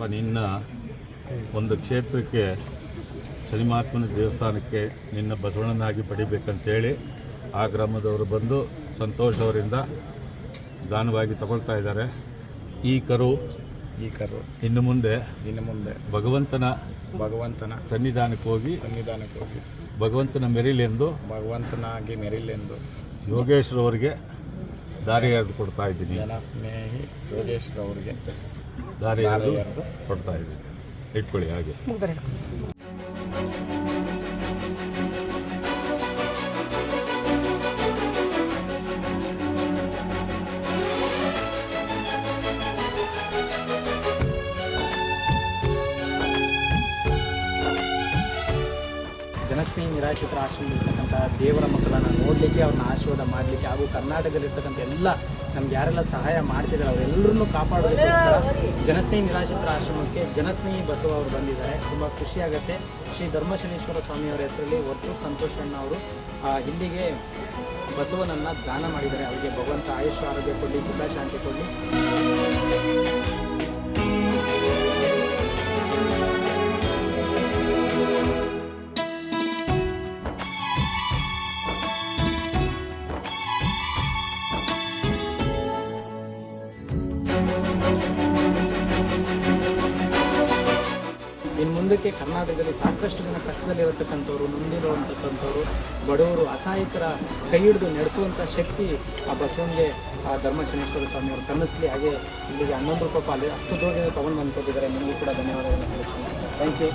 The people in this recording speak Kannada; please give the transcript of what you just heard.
ಅಪ್ಪ ನಿನ್ನ ಒಂದು ಕ್ಷೇತ್ರಕ್ಕೆ ಶನಿಮಹಾತ್ಮನ ದೇವಸ್ಥಾನಕ್ಕೆ ನಿನ್ನ ಬಸವಣ್ಣನಾಗಿ ಪಡಿಬೇಕಂತೇಳಿ ಆ ಗ್ರಾಮದವರು ಬಂದು ಸಂತೋಷ್ ಅವರಿಂದ ದಾನವಾಗಿ ತಗೊಳ್ತಾ ಇದ್ದಾರೆ. ಈ ಕರು ಈ ಕರು ಇನ್ನು ಮುಂದೆ ಇನ್ನು ಮುಂದೆ ಭಗವಂತನ ಭಗವಂತನ ಸನ್ನಿಧಾನಕ್ಕೆ ಹೋಗಿ ಸನ್ನಿಧಾನಕ್ಕೆ ಹೋಗಿ ಭಗವಂತನ ಮೆರಿಲೆಂದು ಭಗವಂತನಾಗಿ ಮೆರಿಲೆಂದು ಯೋಗೇಶ್ವರವರಿಗೆ ದಾರಿ ಎರೆದು ಕೊಡ್ತಾ ಇದ್ದೀನಿ. ಜನಸ್ನೇಹಿ ಸ್ನೇಹಿ ಅವರಿಗೆ ದಾರಿ ಕೊಡ್ತಾ ಇದ್ದೀವಿ. ಇಟ್ಕೊಳ್ಳಿ ಹಾಗೆ. ಜನಸ್ನೇಹಿ ನಿರಾಶ್ರಿತರ ಆಶ್ರಮದಲ್ಲಿರ್ತಕ್ಕಂಥ ದೇವರ ಮಕ್ಕಳನ್ನು ನೋಡಲಿಕ್ಕೆ ಅವ್ರನ್ನ ಆಶೀರ್ವಾದ ಮಾಡಲಿಕ್ಕೆ ಹಾಗೂ ಕರ್ನಾಟಕದಲ್ಲಿರ್ತಕ್ಕಂಥ ಎಲ್ಲ ನಮ್ಗೆ ಯಾರೆಲ್ಲ ಸಹಾಯ ಮಾಡ್ತಿದ್ದಾರೆ ಅವರೆಲ್ಲರನ್ನು ಕಾಪಾಡೋದಕ್ಕೋಸ್ಕರ ಜನಸ್ನೇಹಿ ನಿರಾಶ್ರಿತರ ಆಶ್ರಮಕ್ಕೆ ಜನಸ್ನೇಹಿ ಬಸವ ಅವರು ಬಂದಿದ್ದಾರೆ. ತುಂಬ ಖುಷಿಯಾಗುತ್ತೆ ಶ್ರೀ ಧರ್ಮಶನೇಶ್ವರ ಸ್ವಾಮಿಯವರ ಹೆಸರಲ್ಲಿ ಒಟ್ಟು ಸಂತೋಷಣ್ಣ ಅವರು ಇಲ್ಲಿಗೆ ಬಸವನನ್ನು ದಾನ ಮಾಡಿದ್ದಾರೆ. ಅವರಿಗೆ ಭಗವಂತ ಆಯುಷ್, ಆರೋಗ್ಯ ಕೊಡಲಿ, ಸುಖ ಶಾಂತಿ ಕೊಡಲಿ. ಮುಂದಕ್ಕೆ ಕರ್ನಾಟಕದಲ್ಲಿ ಸಾಕಷ್ಟು ಜನ ಕಷ್ಟದಲ್ಲಿರತಕ್ಕಂಥವ್ರು ನೊಂದಿರುವಂತಕ್ಕಂಥವ್ರು ಬಡವರು, ಅಸಹಾಯಕರ ಕೈ ಹಿಡಿದು ನಡೆಸುವಂಥ ಶಕ್ತಿ ಆ ಬಸವನಿಗೆ, ಆ ಧರ್ಮಶನೇಶ್ವರ ಸ್ವಾಮಿಯವರು ಕನ್ನಿಸ್ಲಿ ಹಾಗೆ ಇಲ್ಲಿಗೆ ಹನ್ನೊಂದು ರೂಪಾಯಿ ಅಲ್ಲಿ ಅಷ್ಟು ದೂರದಿಂದ ತೊಗೊಂಡು ಬಂದ್ಕೊಟ್ಟಿದ್ದಾರೆ ನಿಮಗೂ ಕೂಡ ಧನ್ಯವಾದಗಳನ್ನು ತಿಳಿಸ್ತೀನಿ ಥ್ಯಾಂಕ್ ಯು